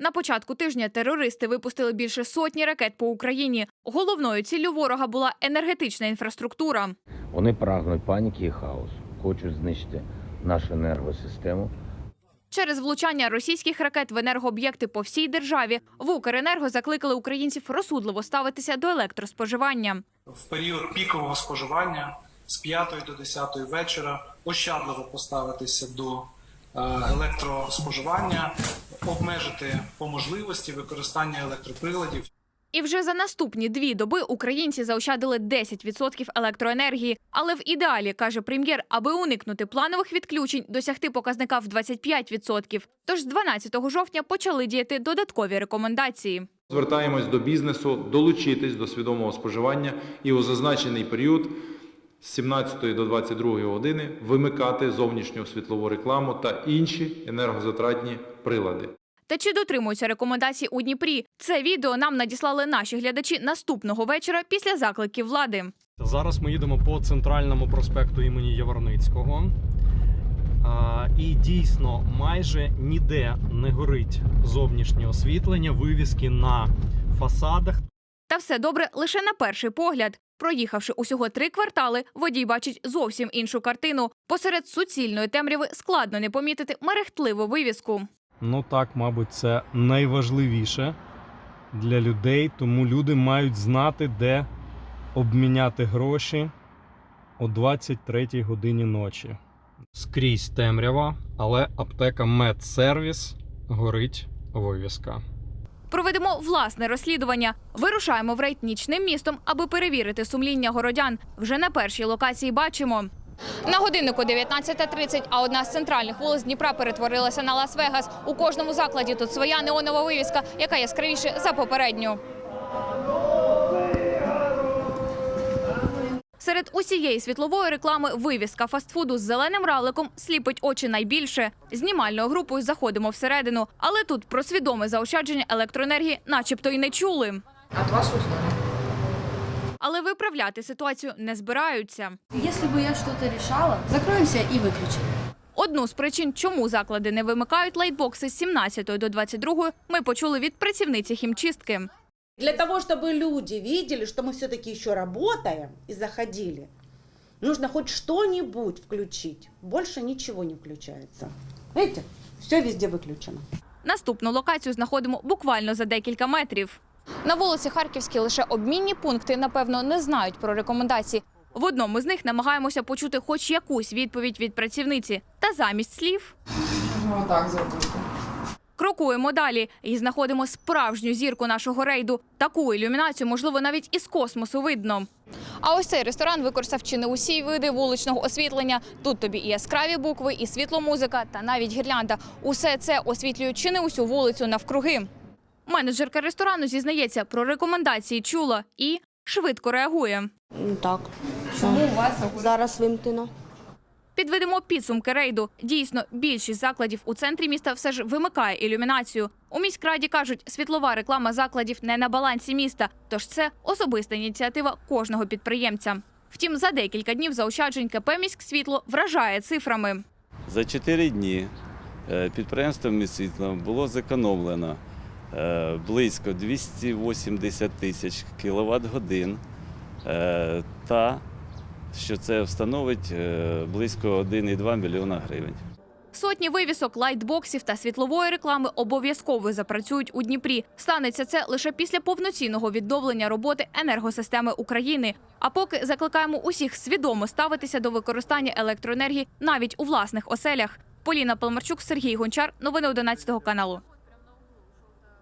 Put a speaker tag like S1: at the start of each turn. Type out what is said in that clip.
S1: На початку тижня терористи випустили більше сотні ракет по Україні. Головною ціллю ворога була енергетична інфраструктура.
S2: Вони прагнуть паніки і хаосу, хочуть знищити нашу енергосистему.
S1: Через влучання російських ракет в енергооб'єкти по всій державі в Укренерго закликали українців розсудливо ставитися до електроспоживання.
S3: в період пікового споживання з 5 до 10 вечора ощадливо поставитися до електроспоживання, обмежити по можливості використання електроприладів.
S1: І вже за наступні дві доби українці заощадили 10% електроенергії. Але в ідеалі, каже прем'єр, аби уникнути планових відключень, досягти показника в 25%. Тож з 12 жовтня почали діяти додаткові рекомендації.
S4: Звертаємось до бізнесу долучитись до свідомого споживання і у зазначений період з 17 до 22 години вимикати зовнішню світлову рекламу та інші енергозатратні прилади.
S1: Та чи дотримуються рекомендацій у Дніпрі? Це відео нам надіслали наші глядачі наступного вечора після закликів влади.
S5: Зараз ми їдемо по центральному проспекту імені Яворницького. А, і дійсно майже ніде не горить зовнішнє освітлення, вивіски на фасадах.
S1: Та все добре лише на перший погляд. Проїхавши усього три квартали, водій бачить зовсім іншу картину. Посеред суцільної темряви складно не помітити мерехтливу вивіску.
S5: Ну так, мабуть, це найважливіше для людей, тому люди мають знати, де обміняти гроші о 23 годині ночі. Скрізь темрява, але аптека Медсервіс горить вивіска.
S1: Проведемо власне розслідування. Вирушаємо в рейд нічним містом, аби перевірити сумління городян. Вже на першій локації бачимо. На годиннику 19.30, а одна з центральних вулиць Дніпра перетворилася на Лас-Вегас. У кожному закладі тут своя неонова вивіска, яка яскравіше за попередню. Серед усієї світлової реклами вивіска фастфуду з зеленим равликом сліпить очі найбільше. Знімальною групою заходимо всередину, але тут про свідоме заощадження електроенергії, начебто, й не чули.
S6: От вас узнали.
S1: Але виправляти ситуацію не збираються.
S6: Если бы я что-то решала, закроемся и выключим.
S1: Одну з причин, чому заклади не вимикають лайтбокси з 17 до 22, ми почули від працівниці хімчистки.
S7: Для того, чтобы люди видели, что мы все-таки еще работаем и заходили, нужно хоть что-нибудь включить. Больше ничего не включается. Видите, все везде выключено.
S1: Наступну локацію знаходимо буквально за декілька метрів. На вулиці Харківській лише обмінні пункти, напевно, не знають про рекомендації. В одному з них намагаємося почути хоч якусь відповідь від працівниці. Та замість слів
S6: Можна отак зробити.
S1: крокуємо далі і знаходимо справжню зірку нашого рейду. Таку ілюмінацію, можливо, навіть із космосу видно. А ось цей ресторан використав чи не усі види вуличного освітлення. Тут тобі і яскраві букви, і світломузика, та навіть гірлянда. Усе це освітлює чи не усю вулицю навкруги. Менеджерка ресторану зізнається, про рекомендації чула і швидко реагує.
S8: Ну, Так,
S6: Чому у вас
S8: зараз вимкнено.
S1: Підведемо підсумки рейду. Дійсно, більшість закладів у центрі міста все ж вимикає ілюмінацію. У міськраді кажуть, світлова реклама закладів не на балансі міста, тож це особиста ініціатива кожного підприємця. Втім, за декілька днів заощаджень КП «Міськсвітло» вражає цифрами.
S9: За 4 дні е, підприємством «Міськсвітло» було зекономлено е, близько 280 тисяч кіловат годин е, та що це встановить е, близько 1,2 мільйона гривень.
S1: Сотні вивісок, лайтбоксів та світлової реклами обов'язково запрацюють у Дніпрі. Станеться це лише після повноцінного відновлення роботи енергосистеми України. А поки закликаємо усіх свідомо ставитися до використання електроенергії навіть у власних оселях. Поліна Палмарчук, Сергій Гончар. Новини 11 каналу.